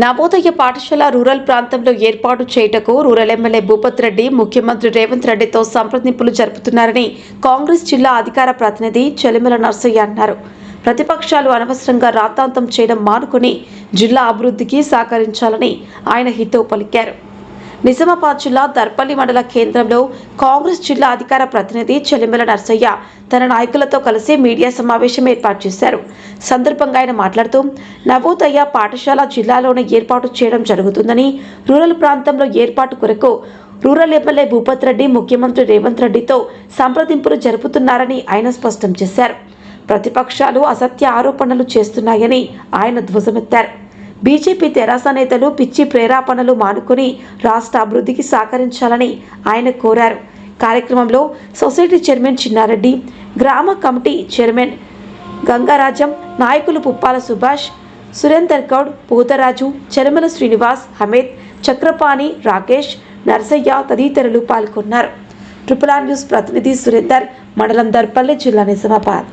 నవోదయ పాఠశాల రూరల్ ప్రాంతంలో ఏర్పాటు చేయుటకు రూరల్ ఎమ్మెల్యే భూపత్ రెడ్డి ముఖ్యమంత్రి రేవంత్ రెడ్డితో సంప్రదింపులు జరుపుతున్నారని కాంగ్రెస్ జిల్లా అధికార ప్రతినిధి చెలిమల నర్సయ్య అన్నారు. ప్రతిపక్షాలు అనవసరంగా రాతాంతం చేయడం మానుకుని జిల్లా అభివృద్ధికి సహకరించాలని ఆయన హితవు పలికారు. నిజామాబాద్ జిల్లా దర్పల్లి మండల కేంద్రంలో కాంగ్రెస్ జిల్లా అధికార ప్రతినిధి చెలిమెల నర్సయ్య తన నాయకులతో కలిసి మీడియా సమావేశం ఏర్పాటు చేశారు. సందర్భంగా ఆయన మాట్లాడుతూ నవోదయ పాఠశాల జిల్లాలోనే ఏర్పాటు చేయడం జరుగుతుందని రూరల్ ప్రాంతంలో ఏర్పాటు కొరకు రూరల్ ఎమ్మెల్యే భూపత్ రెడ్డి ముఖ్యమంత్రి రేవంత్ రెడ్డితో సంప్రదింపులు జరుపుతున్నారని ఆయన స్పష్టం చేశారు. ప్రతిపక్షాలు అసత్య ఆరోపణలు చేస్తున్నాయని ఆయన ధ్వజమెత్తారు. బీజేపీ తెరాస నేతలు పిచ్చి ప్రేరాపణలు మానుకుని రాష్ట్ర అభివృద్ధికి సహకరించాలని ఆయన కోరారు. కార్యక్రమంలో సొసైటీ చైర్మన్ చిన్నారెడ్డి గ్రామ కమిటీ చైర్మన్ గంగారాజం నాయకులు పుప్పాల సుభాష్ సురేందర్ గౌడ్ పూతరాజు చెరమల శ్రీనివాస్ హమేద్ చక్రపాణి రాకేష్ నర్సయ్య తదితరులు పాల్గొన్నారు. ట్రిపుల్ ఆర్ న్యూస్ ప్రతినిధి సురేందర్ మండలం దర్పల్లి జిల్లా నిజామాబాద్.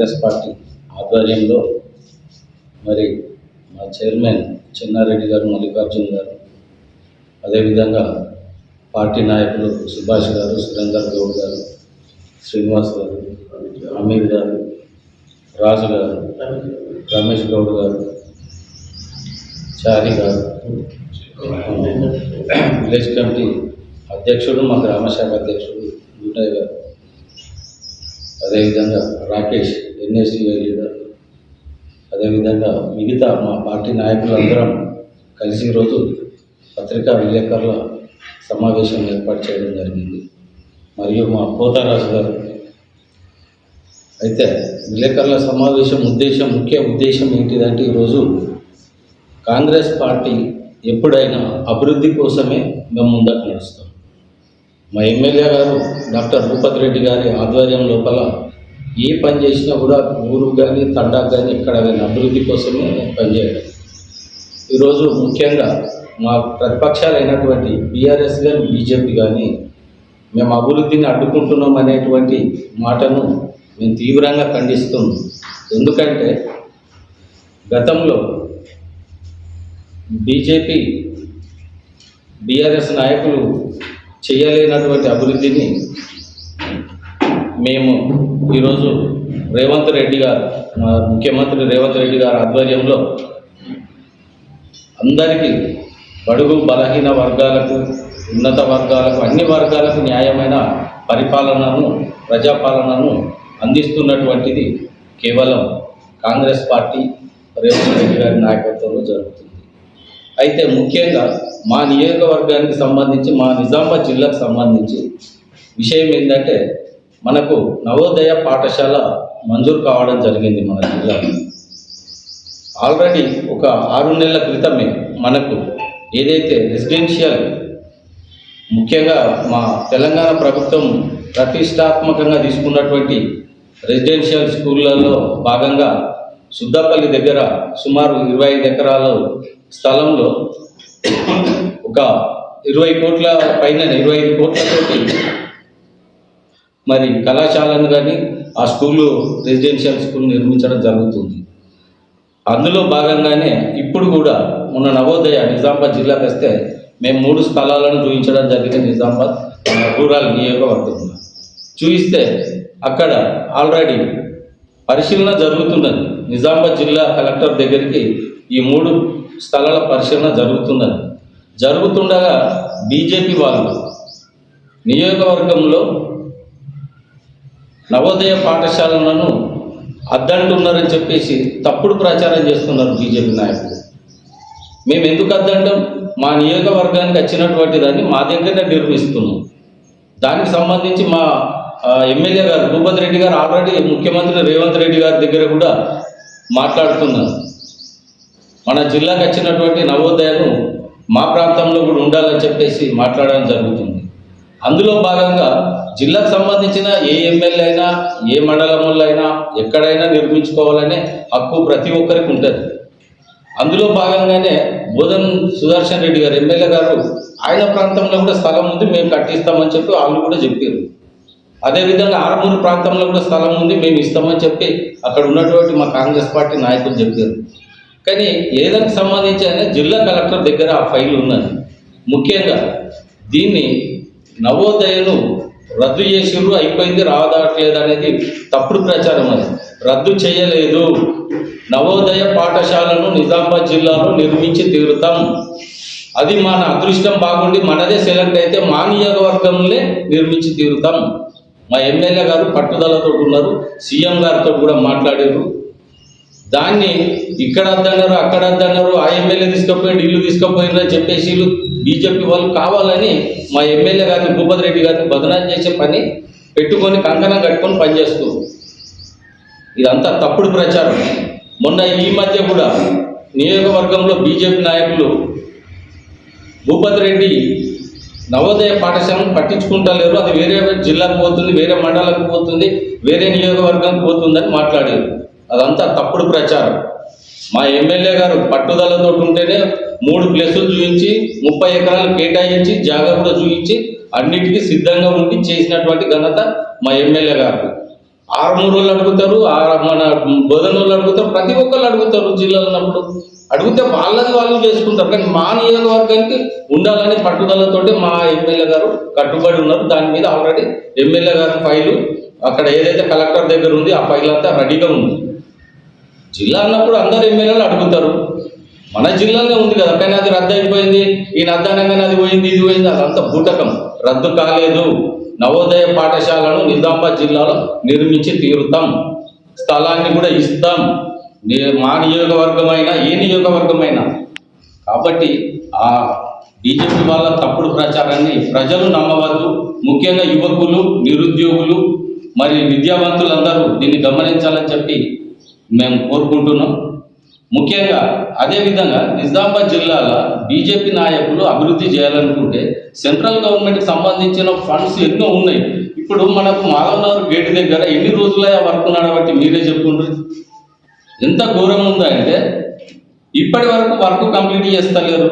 కాంగ్రెస్ పార్టీ ఆధ్వర్యంలో మరి మా చైర్మన్ చిన్నారెడ్డి గారు మల్లికార్జున్ గారు అదేవిధంగా పార్టీ నాయకులు సుభాష్ గారు సురేందర్ గౌడ్ గారు శ్రీనివాస్ గారు అమీర్ గారు రాజు గారు రమేష్ గౌడ్ గారు చారి గారు విలేజ్ కమిటీ అధ్యక్షుడు మా గ్రామ శాఖ అధ్యక్షుడు గుంటయ్య గారు. అదేవిధంగా రాకేష్ ఎన్ఎస్యుఐ లీడర్ అదేవిధంగా మిగతా మా పార్టీ నాయకులందరం కలిసి ఈరోజు పత్రికా విలేకరుల సమావేశం ఏర్పాటు చేయడం జరిగింది. మరియు మా పోతారాజు గారు. అయితే విలేకరుల సమావేశం ఉద్దేశం ముఖ్య ఉద్దేశం ఏంటిదంటే ఈరోజు కాంగ్రెస్ పార్టీ ఎప్పుడైనా అభివృద్ధి కోసమే మేము ముందకు నడుస్తాం. మా ఎమ్మెల్యే గారు డాక్టర్ భూపత్ రెడ్డి గారి ఆధ్వర్యం లోపల ఏ పని చేసినా కూడా ఊరు కానీ తండాకు కానీ ఎక్కడ కానీ అభివృద్ధి కోసమే పనిచేయడం. ఈరోజు ముఖ్యంగా మా ప్రతిపక్షాలైనటువంటి బీఆర్ఎస్ కానీ బీజేపీ కానీ మేము అభివృద్ధిని అడ్డుకుంటున్నాం అనేటువంటి మాటను మేము తీవ్రంగా ఖండిస్తున్నాం. ఎందుకంటే గతంలో బీజేపీ బీఆర్ఎస్ నాయకులు చేయలేనటువంటి అభివృద్ధిని మేము ఈరోజు రేవంత్ రెడ్డి గారు మా ముఖ్యమంత్రి రేవంత్ రెడ్డి గారి ఆధ్వర్యంలో అందరికీ బడుగు బలహీన వర్గాలకు ఉన్నత వర్గాలకు అన్ని వర్గాలకు న్యాయమైన పరిపాలనను ప్రజాపాలనను అందిస్తున్నటువంటిది కేవలం కాంగ్రెస్ పార్టీ రేవంత్ రెడ్డి గారి నాయకత్వంలో జరుగుతుంది. అయితే ముఖ్యంగా మా నియోజకవర్గానికి సంబంధించి మా నిజామాబాద్ జిల్లాకు సంబంధించి విషయం ఏంటంటే మనకు నవోదయ పాఠశాల మంజూరు కావడం జరిగింది మన జిల్లాలో. ఆల్రెడీ ఒక ఆరు నెలల క్రితమే మనకు ఏదైతే రెసిడెన్షియల్ ముఖ్యంగా మా తెలంగాణ ప్రభుత్వం ప్రతిష్టాత్మకంగా తీసుకున్నటువంటి రెసిడెన్షియల్ స్కూళ్ళల్లో భాగంగా సుద్దపల్లి దగ్గర సుమారు ఇరవై ఐదు ఎకరాల స్థలంలో ఒక ఇరవై కోట్ల పైన ఇరవై ఐదు కోట్లతో మరి కళాశాలను కానీ ఆ స్కూలు రెసిడెన్షియల్ స్కూల్ నిర్మించడం జరుగుతుంది. అందులో భాగంగానే ఇప్పుడు కూడా మొన్న నవోదయ నిజామాబాద్ జిల్లాకు వస్తే మేము మూడు స్థలాలను చూపించడం జరిగింది నిజామాబాద్ మన రూరల్ నియోజకవర్గంలో. చూపిస్తే అక్కడ ఆల్రెడీ పరిశీలన జరుగుతున్నది. నిజామాబాద్ జిల్లా కలెక్టర్ దగ్గరికి ఈ మూడు స్థలాల పరిశీలన జరుగుతున్నది. జరుగుతుండగా బీజేపీ వాళ్ళు నియోజకవర్గంలో నవోదయ పాఠశాలలను అద్దంటున్నారని చెప్పేసి తప్పుడు ప్రచారం చేస్తున్నారు బీజేపీ నాయకులు. మేము ఎందుకు అద్దంటాం? మా నియోజకవర్గానికి వచ్చినటువంటి దాన్ని మా దగ్గరనే నిర్మిస్తున్నాం. దానికి సంబంధించి మా ఎమ్మెల్యే గారు భూపతి రెడ్డి గారు ఆల్రెడీ ముఖ్యమంత్రి రేవంత్ రెడ్డి గారి దగ్గర కూడా మాట్లాడుతున్నారు. మన జిల్లాకు వచ్చినటువంటి నవోదయను మా ప్రాంతంలో కూడా ఉండాలని చెప్పేసి మాట్లాడడం జరుగుతుంది. అందులో భాగంగా జిల్లాకు సంబంధించిన ఏ ఎమ్మెల్యే అయినా ఏ మండలంలో అయినా ఎక్కడైనా నిర్మించుకోవాలనే హక్కు ప్రతి ఒక్కరికి ఉంటుంది. అందులో భాగంగానే బోధన్ సుదర్శన్ రెడ్డి గారు ఎమ్మెల్యే గారు ఆయన ప్రాంతంలో కూడా స్థలం ఉంది మేము కట్టిస్తామని చెప్పి వాళ్ళు కూడా చెప్పారు. అదేవిధంగా ఆరమూరు ప్రాంతంలో కూడా స్థలం ఉంది మేము ఇస్తామని చెప్పి అక్కడ ఉన్నటువంటి మా కాంగ్రెస్ పార్టీ నాయకులు చెప్పారు. కానీ ఏదానికి సంబంధించి అయినా జిల్లా కలెక్టర్ దగ్గర ఆ ఫైల్ ఉన్నది. ముఖ్యంగా దీన్ని నవోదయను రద్దు చేసిండ్రు అయిపోయింది రావదాట్లేదు అనేది తప్పుడు ప్రచారం అది. రద్దు చేయలేదు. నవోదయ పాఠశాలను నిజామాబాద్ జిల్లాలో నిర్మించి తీరుతాం. అది మన అదృష్టం బాగుండి మనదే సెలెక్ట్ అయితే మా నియోజకవర్గంలో నిర్మించి తీరుతాం. మా ఎమ్మెల్యే గారు పట్టుదలతో ఉన్నారు సీఎం గారితో కూడా మాట్లాడారు. దాన్ని ఇక్కడ అద్దన్నారు అక్కడ అద్దన్నారు ఆ ఎమ్మెల్యే తీసుకుపోయి ఇల్లు తీసుకుపోయిందని చెప్పేసి బీజేపీ వాళ్ళు కావాలని మా ఎమ్మెల్యే గారిని భూపతి రెడ్డి గారిని బదనాలు చేసే పని పెట్టుకొని కంకణం కట్టుకొని పనిచేస్తూ ఇదంతా తప్పుడు ప్రచారం. మొన్న ఈ మధ్య కూడా నియోజకవర్గంలో బీజేపీ నాయకులు భూపతి రెడ్డి నవోదయ పాఠశాలను పట్టించుకుంటలేరు. అది వేరే జిల్లాకు పోతుంది వేరే మండలానికి పోతుంది వేరే నియోజకవర్గానికి పోతుందని మాట్లాడారు. అదంతా తప్పుడు ప్రచారం. మా ఎమ్మెల్యే గారు పట్టుదలతో ఉంటేనే మూడు ప్లేసులు చూపించి ముప్పై ఎకరాలు కేటాయించి జాగా కూడా చూపించి అన్నిటికీ సిద్ధంగా ఉండి చేసినటువంటి ఘనత మా ఎమ్మెల్యే గారు ఆరుమూరు వాళ్ళు అడుగుతారు ఆ- మన బోధన వాళ్ళు అడుగుతారు ప్రతి ఒక్కళ్ళు అడుగుతారు జిల్లాలో ఉన్నప్పుడు. అడిగితే వాళ్ళది వాళ్ళు చేసుకుంటారు కానీ మా నియోజకవర్గానికి ఉండాలని పట్టుదలతోటి మా ఎమ్మెల్యే గారు కట్టుబడి ఉన్నారు. దాని మీద ఆల్రెడీ ఎమ్మెల్యే గారి ఫైలు అక్కడ ఏదైతే కలెక్టర్ దగ్గర ఉంది ఆ ఫైల్ అంతా రెడీగా ఉంది. జిల్లా అన్నప్పుడు అందరు ఎమ్మెల్యేలు అడుగుతారు. మన జిల్లాలో ఉంది కదా కానీ అది రద్దు అయిపోయింది. ఈయన అద్దానంగానే అది పోయింది ఇది పోయింది అదంతా బూటకం. రద్దు కాలేదు. నవోదయ పాఠశాలను నిజామాబాద్ జిల్లాలో నిర్మించి తీరుతాం. స్థలాన్ని కూడా ఇస్తాం. నే- మా నియోజకవర్గమైనా ఏ నియోజకవర్గమైనా. కాబట్టి ఆ బీజేపీ వాళ్ళ తప్పుడు ప్రచారాన్ని ప్రజలు నమ్మవద్దు. ముఖ్యంగా యువకులు నిరుద్యోగులు మరి విద్యావంతులందరూ దీన్ని గమనించాలని చెప్పి మేము కోరుకుంటున్నాం. ముఖ్యంగా అదేవిధంగా నిజామాబాద్ జిల్లాలో బీజేపీ నాయకులు అభివృద్ధి చేయాలనుకుంటే సెంట్రల్ గవర్నమెంట్కి సంబంధించిన ఫండ్స్ ఎన్నో ఉన్నాయి. ఇప్పుడు మనకు మాధవనగర్ గేట్ దగ్గర ఎన్ని రోజులే వర్క్ నడబట్టి మీరే చెప్పుకుంటారు. ఎంత ఘోరంగా ఉందా అంటే ఇప్పటి వరకు వర్క్ కంప్లీట్ చేస్తలేరు.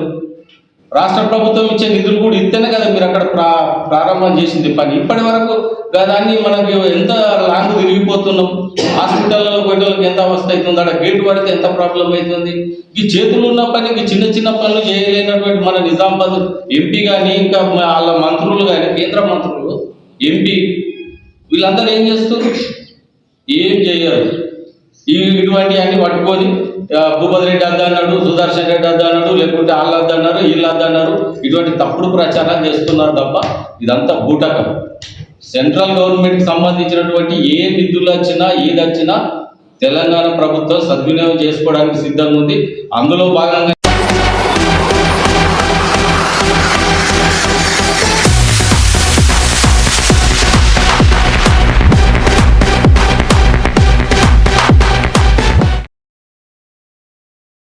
రాష్ట్ర ప్రభుత్వం ఇచ్చే నిధులు కూడా ఇస్తేనే కదా మీరు అక్కడ ప్రా ప్రారంభం చేసింది. పని ఇప్పటి వరకు దాన్ని మనకి ఎంత లాంగ్ తిరిగిపోతున్నాం హాస్పిటల్లో పోయేటోళ్ళకి ఎంత అవస్థ అవుతుంది? అక్కడ గేటు పడితే ఎంత ప్రాబ్లం అవుతుంది? ఈ చేతులు ఉన్న పని ఈ చిన్న చిన్న పనులు చేయలేనటువంటి మన నిజామాబాద్ ఎంపీ కానీ ఇంకా వాళ్ళ మంత్రులు కానీ కేంద్ర మంత్రులు ఎంపీ వీళ్ళందరూ ఏం చేస్తారు ఏం చేయరు. ఈ ఇటువంటి అన్ని పట్టుకొని భూపతి రెడ్డి అద్ద అన్నాడు సుదర్శన్ రెడ్డి అద్ద అన్నాడు లేకుంటే వాళ్ళు అద్ద అన్నారు వీళ్ళు అద్ద అన్నారు. ఇటువంటి తప్పుడు ప్రచారాలు చేస్తున్నారు తప్ప ఇదంతా బూటకం. సెంట్రల్ గవర్నమెంట్కి సంబంధించినటువంటి ఏ నిధులు వచ్చినా ఏది వచ్చినా తెలంగాణ ప్రభుత్వం సద్వినియోగం చేసుకోవడానికి సిద్ధంగా ఉంది. అందులో భాగంగా